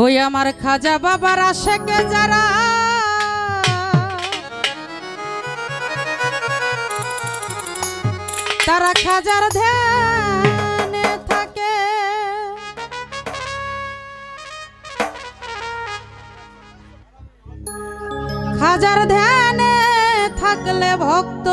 ওই আমার খাজা বাবার আশেকে যারা তারা খাজার ধ্যানে থাকে। খাজার ধ্যানে থাকলে ভক্ত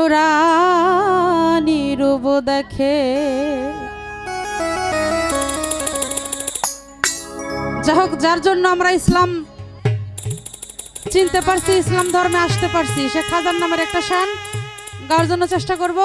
নুরানি রূপ দেখে। যাই হোক, যার জন্য আমরা ইসলাম চিনতে পারছি, ইসলাম ধর্মে আসতে পারছি, সে খাজার নামের একটা শান। গাওয়ার জন্য চেষ্টা করব।